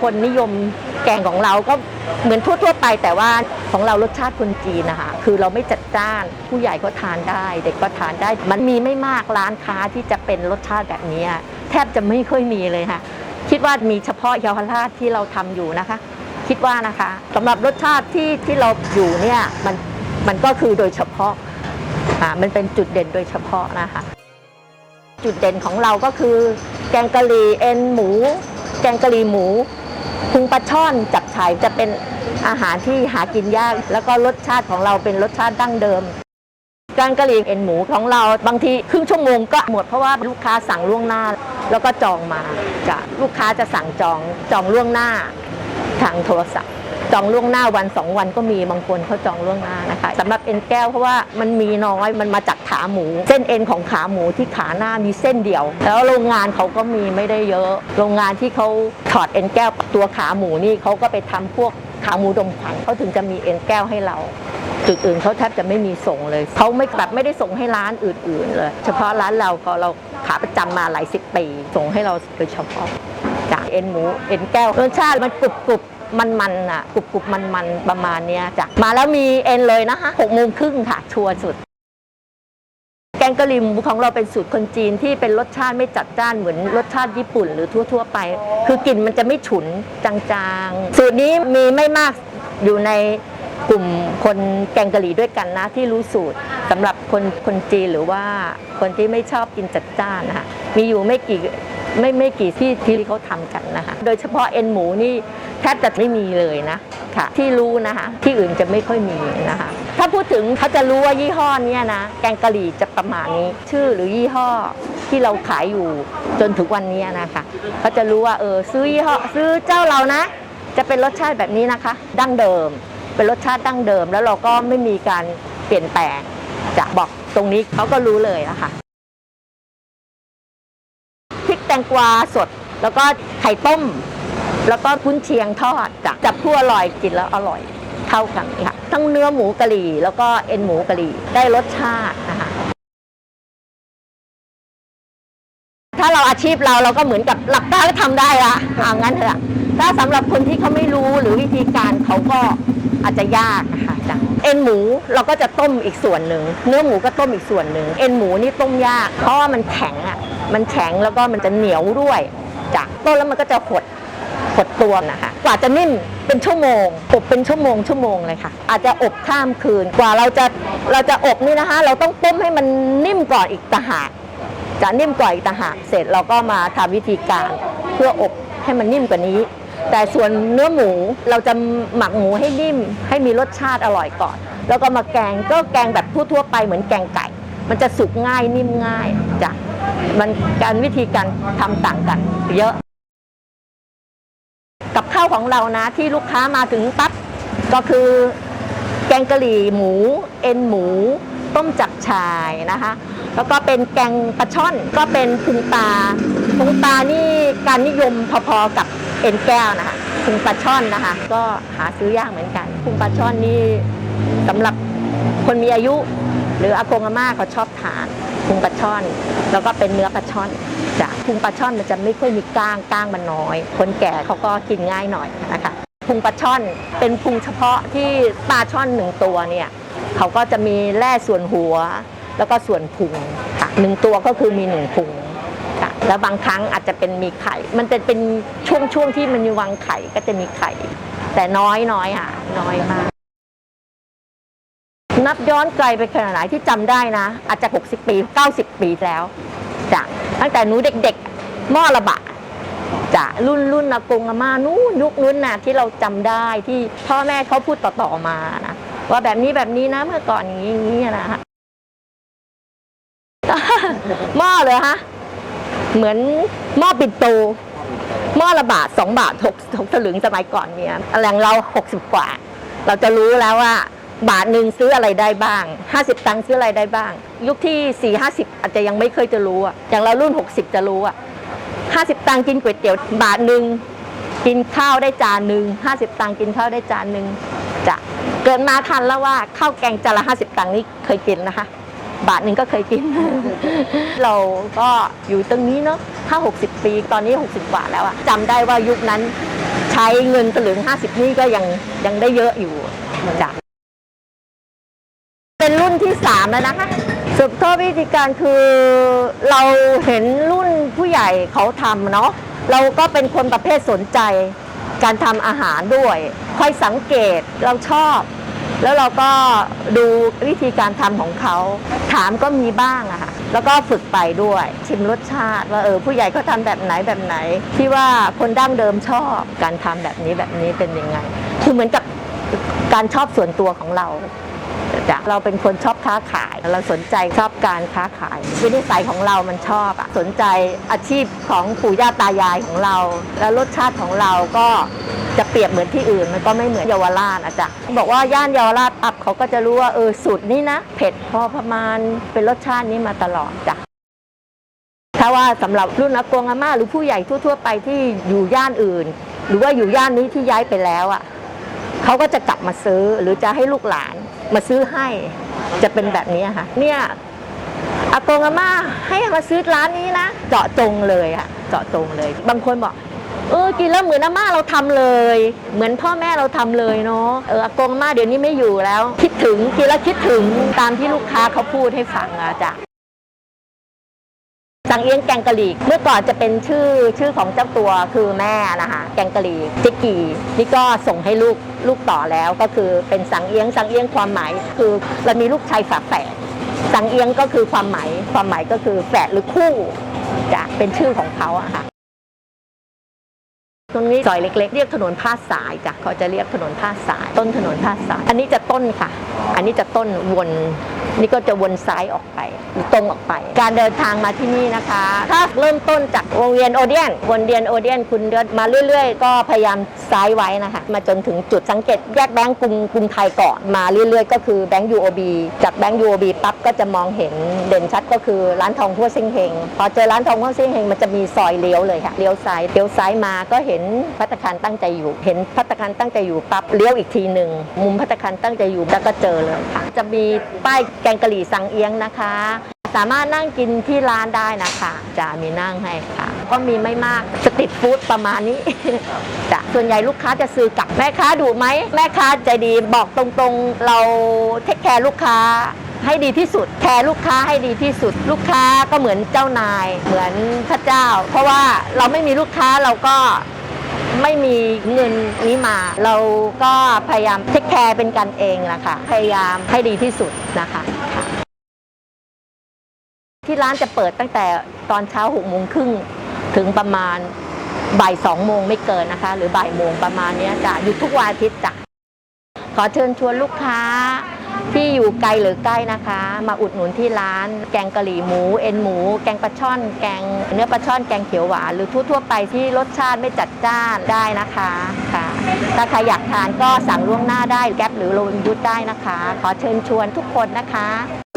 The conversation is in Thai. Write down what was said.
คนนิยมแกงของเราก็เหมือนทั่วๆไป แต่ว่าของเรารสชาติคนจีนนะคะ คือเราไม่จัดจ้าน ผู้ใหญ่ก็ทานได้ เด็กก็ทานได้ มันมีไม่มากร้านค้าที่จะเป็นรสชาติแบบนี้ แทบจะไม่ค่อยมีเลยค่ะ คิดว่ามีเฉพาะเยาวราชที่เราทำอยู่นะคะ คิดว่านะคะสำหรับรสชาติที่ที่เราอยู่เนี่ยมันมันก็คือโดยเฉพาะอ่ามันเป็นจุดเด่นโดยเฉพาะนะคะ จุดเด่นของเราก็คือ แกงกะหรี่เอ็นหมู แกงกะหรี่หมู พุงปลาช่อนจับฉ่ายจะเป็นอาหารที่หากินยาก แล้วก็รสชาติของเราเป็นรสชาติดั้งเดิม การกะหรี่เอ็นหมูของเราบางทีครึ่งชั่วโมงก็หมดเพราะว่าลูกค้าสั่งล่วงหน้า แล้วก็จองมาจะลูกค้าจะสั่งจองจองล่วงหน้าทางโทรศัพท์ จองล่วงหน้าวันสองวันก็มีบางคนเขาจองล่วงหน้านะคะสำหรับเอ็นแก้วเพราะว่ามันมีน้อยมันมาจากขาหมู เส้นเอ็นของขาหมูที่ขาหน้ามีเส้นเดียว แล้วโรงงานเขาก็มีไม่ได้เยอะ โรงงานที่เขาถอดเอ็นแก้วตัวขาหมูนี่เขาก็ไปทำพวกขาหมูดมควันเขาถึงจะมีเอ็นแก้วให้เราจุดอื่นเขาแทบจะไม่มีส่งเลยเขาไม่แบบไม่ได้ส่งให้ร้านอื่น ๆ เลย เฉพาะร้านเราก็เราขาประจำมาหลายสิบปีส่งให้เราโดยเฉพาะจากเอ็นหมูเอ็นแก้วรสชาติมันกรุบกรุบ มันมันๆอะกรุบกรุบมันมันๆประมาณเนี้ยจ้ะมาแล้วมีเอ็นเลยนะคะหกโมงครึ่งค่ะ ชัวร์สุด แกงกะหรี่หมูของเราเป็นสูตรคนจีนที่เป็นรสชาติไม่จัดจ้านเหมือนรสชาติญี่ปุ่นหรือทั่ว ๆ ไป คือกลิ่นมันจะไม่ฉุนจางๆ สูตรนี้มีไม่มากอยู่ในกลุ่มคนแกงกะหรี่ด้วยกันนะที่รู้สูตรสำหรับคนคนจีนหรือว่าคนที่ไม่ชอบกินจัดจ้านนะคะมีอยู่ไม่กี่ ไม่ไม่กี่ที่ที่เขาทำกันนะคะ โดยเฉพาะเอ็นหมูนี่แทบจะไม่มีเลยนะค่ะ ที่รู้นะคะ ที่อื่นจะไม่ค่อยมีนะคะ ถ้าพูดถึงเขาจะรู้ว่ายี่ห้อเนี้ยนะ แกงกะหรี่จะประมาณนี้ ชื่อหรือยี่ห้อที่เราขายอยู่จนถึงวันนี้นะคะเขาจะรู้ว่าเออซื้อยี่ห้อซื้อเจ้าเรานะ จะเป็นรสชาติแบบนี้นะคะ ดั้งเดิม เป็นรสชาติดั้งเดิม แล้วเราก็ไม่มีการเปลี่ยนแปลงจะบอกตรงนี้เขาก็รู้เลยนะคะ แตงกวาสด แล้วก็ไข่ต้ม แล้วก็พุ้นเชียงทอดจะจับผู้อร่อยกินแล้วอร่อยเท่ากันค่ะ ทั้งเนื้อหมูกะหรี่ แล้วก็เอ็นหมูกะหรี่ได้รสชาตินะคะถ้าเราอาชีพเราเราก็เหมือนกับหลับตาก็ทำได้ละเอางั้นเถอะถ้าสำหรับคนที่เขาไม่รู้หรือวิธีการเขาก็อาจจะยากนะคะ เอ็นหมูเราก็จะต้มอีกส่วนหนึ่งเนื้อหมูก็ต้มอีกส่วนหนึ่งเอ็นหมูนี่ต้มยากเพราะว่ามันแข็งอะมันแข็งแล้วก็มันจะเหนียวด้วยจ้ะต้มแล้วมันก็จะหดหดตัวนะคะกว่าจะนิ่มเป็นชั่วโมง อบเป็นชั่วโมงชั่วโมงเลยค่ะ อาจจะอบข้ามคืนกว่าเราจะเราจะอบนี่นะคะ เราต้องต้มให้มันนิ่มก่อนอีกต่างหากจะนิ่มกว่าอีกต่างหากเสร็จเราก็มาทำวิธีการเพื่ออบให้มันนิ่มกว่านี้ แต่ส่วนเนื้อหมูเราจะหมักหมูให้นิ่ม ให้มีรสชาติอร่อยก่อน แล้วก็มาแกงก็แกงแบบทั่วๆไปเหมือนแกงไก่ มันจะสุกง่ายนิ่มง่ายจ้ะมันการวิธีการทำต่างกัน เยอะ กับข้าวของเรานะที่ลูกค้ามาถึงปั๊บก็คือ แกงกะหรี่หมู เอ็นหมู ต้มจับชายนะคะ แล้วก็เป็นแกงปลาช่อนก็เป็นพุงปลาพุงปลานี่การนิยมพอๆกับ เอ็นแก้วนะคะพุงปลาช่อนนะคะ ก็หาซื้อยากเหมือนกันพุงปลาช่อนนี่สำหรับคนมีอายุ หรืออากงอาม่าเขาชอบทานพุงปลาช่อน แล้วก็เป็นเนื้อปลาช่อนจ้ะพุงปลาช่อนมันจะไม่ค่อยมีก้างก้างมันน้อย คนแก่เขาก็กินง่ายหน่อยนะคะพุงปลาช่อนเป็นพุงเฉพาะที่ปลาช่อนหนึ่งตัวเนี่ยเขาก็จะมีแร่ส่วนหัว แล้วก็ส่วนพุงค่ะหนึ่งตัวก็คือมีหนึ่งพุง ค่ะ แล้วบางครั้งอาจจะเป็นมีไข่ มันจะเป็นช่วงช่วงที่มันมีวางไข่ก็จะมีไข่ แต่น้อยน้อยค่ะ น้อยมาก นับย้อนไกลไปขนาดไหนที่จำได้นะ อาจจะ 60 ปี 90 ปีแล้วจ้ะตั้งแต่หนูเด็กๆม้อระบาดจะรุ่นรุ่นอากงอาม่านู้นยุคนู้นน่ะที่เราจำได้ที่พ่อแม่เขาพูดต่อๆมานะว่าแบบนี้แบบนี้นะเมื่อก่อนอย่างนี้อย่างนี้นะฮะหม้อเลยฮะ เหมือนหม้อปิ่นโตหม้อละบาทสองบาทหกหกสลึงสมัยก่อนเนี่ยแรงเราหกสิบกว่า เราจะรู้แล้วว่า บาทหนึ่งซื้ออะไรได้บ้างห้าสิบตังค์ซื้ออะไรได้บ้าง ยุคที่สี่ห้าสิบอาจจะยังไม่เคยจะรู้อะอย่างเรารุ่นหกสิบจะรู้อะห้าสิบตังค์กินก๋วยเตี๋ยวบาทหนึ่งกินข้าวได้จานหนึ่งห้าสิบตังค์กินข้าวได้จานหนึ่งจะเกิดมาทันแล้วว่าข้าวแกงจานละห้าสิบตังค์นี่เคยกินนะคะ บาทหนึ่งก็เคยกิน เราก็อยู่ตรงนี้เนาะถ้าหกสิบปีตอนนี้หกสิบกว่าแล้วอะจำได้ว่ายุคนั้นชช้เงินสลึง 50 นี่ก็ยังยังได้เยอะอยู่จ้ะเป็นรุ่นที่ 3 แล้วนะคะสืบทอดวิธีการคือเราเห็นรุ่นผู้ใหญ่เขาทำเนาะเราก็เป็นคนประเภทสนใจ การทำอาหารด้วยคอยสังเกตเราชอบ แล้วเราก็ดูวิธีการทำของเขา ถามก็มีบ้างอะค่ะแล้วก็ฝึกไปด้วยชิมรสชาติว่าเออผู้ใหญ่เขาทำแบบไหนแบบไหน ที่ว่าคนดั้งเดิมชอบการทำแบบนี้แบบนี้เป็นยังไง คือเหมือนกับการชอบส่วนตัวของเราจ้ะเราเป็นคนชอบค้าขาย เราสนใจชอบการค้าขายวินิสัยของเรามันชอบอะสนใจอาชีพของปู่ย่าตายายของเรา แล้วรสชาติของเราก็ จะเปรียบเหมือนที่อื่น มันก็ไม่เหมือนเยาวราชอะจ้ะบอกว่าย่านเยาวราชอับเขาก็จะรู้ว่าเออสูตรนี้นะ เผ็ดพอประมาณเป็นรสชาตินี้มาตลอดจ้ะถ้าว่าสำหรับรุ่นอากงอาม่าหรือผู้ใหญ่ทั่ว ๆ ไปที่อยู่ย่านอื่น หรือว่าอยู่ย่านนี้ที่ย้ายไปแล้วอะเขาก็จะกลับมาซื้อหรือจะให้ลูกหลานมาซื้อให้จะเป็นแบบนี้ค่ะ เนี่ยอากงอาม่าให้มาซื้อร้านนี้นะ เจาะจงเลยอะเจาะจงเลย บางคนบอก เออกินแล้วเหมือนอาม่าเราทำเลย เหมือนพ่อแม่เราทำเลยเนาะเอออากงม่าเดี๋ยวนี้ไม่อยู่แล้ว คิดถึงกินแล้วคิดถึงตามที่ลูกค้าเขาพูดให้ฟังอะจ้ะสังเอียงแกงกะหรี่เมื่อก่อนจะเป็นชื่อชื่อของเจ้าตัวคือแม่นะคะแกงกะหรี่เจ๊กีนี่ก็ส่งให้ลูกลูกต่อแล้วก็คือเป็นสังเอียงสังเอียงความหมายคือเรามีลูกชายฝาแฝดสังเอียงก็คือความหมายความหมายก็คือแฝดหรือคู่จะเป็นชื่อของเขาอะค่ะ ตรงนี้ซอยเล็กๆ เรียกถนนผ้าสายจ้ะเขาจะเรียกถนนผ้าสาย ต้นถนนผ้าสาย อันนี้จะต้นค่ะ อันนี้จะต้นวน นี่ก็จะวนซ้ายออกไปตรงออกไป การเดินทางมาที่นี่นะคะ ถ้าเริ่มต้นจากวงเวียนโอเดียนวงเวียนโอเดียนคุณเดินมาเรื่อย ๆ ก็พยายามซ้ายไว้นะคะ มาจนถึงจุดสังเกตแยกแบงก์กรุงกรุงไทยก่อนมาเรื่อยๆ ก็คือแบงก์ UOB จากแบงก์ UOB ปั๊บก็จะมองเห็นเด่นชัดก็คือร้านทองทั่วซิงเฮงพอเจอร้านทองทั่วซิงเฮงมันจะมีซอยเลี้ยวเลยค่ะเลี้ยวซ้ายเลี้ยวซ้ายมาก็เห็นพัตตาคารตั้งใจอยู่เห็นพัตตาคารตั้งใจอยู่ปั๊บเลี้ยวอีกทีหนึ่งมุมพัตตาคารตั้งใจอยู่แล้วก็เจอเลยค่ะจะมีป้ายแกงกะหรี่สังเอียงนะคะ สามารถนั่งกินที่ร้านได้นะคะจะมีนั่งให้ค่ะ ก็มีไม่มากสตรีทฟู้ดประมาณนี้ จะส่วนใหญ่ลูกค้าจะซื้อกลับแม่ค้าดุไหมแม่ค้าใจดีบอกตรงๆเราเทคแคร์ลูกค้าให้ดีที่สุดแคร์ลูกค้าให้ดีที่สุด ลูกค้าก็เหมือนเจ้านาย เหมือนพระเจ้า เพราะว่าเราไม่มีลูกค้าเราก็ ไม่มีเงินนี้มา เราก็พยายามเทคแคร์เป็นกันเองนะคะพยายามให้ดีที่สุดนะคะค่ะที่ร้านจะเปิดตั้งแต่ตอนเช้าหกโมงครึ่งถึงประมาณบ่ายสองโมงไม่เกินนะคะ หรือบ่ายโมงประมาณนี้จ้ะอยู่ทุกวันอาทิตย์จ้ะขอเชิญชวนลูกค้า ที่อยู่ไกลหรือใกล้นะคะ มาอุดหนุนที่ร้าน แกงกะหรี่หมู เอ็นหมู แกงปลาช่อน แกงเนื้อปลาช่อนแกงเขียวหวานหรือทั่วๆไปที่รสชาติไม่จัดจ้านได้นะคะค่ะถ้าใครอยากทานก็สั่งล่วงหน้าได้แก๊ปหรือโรบินยูดได้นะคะ ขอเชิญชวนทุกคนนะคะ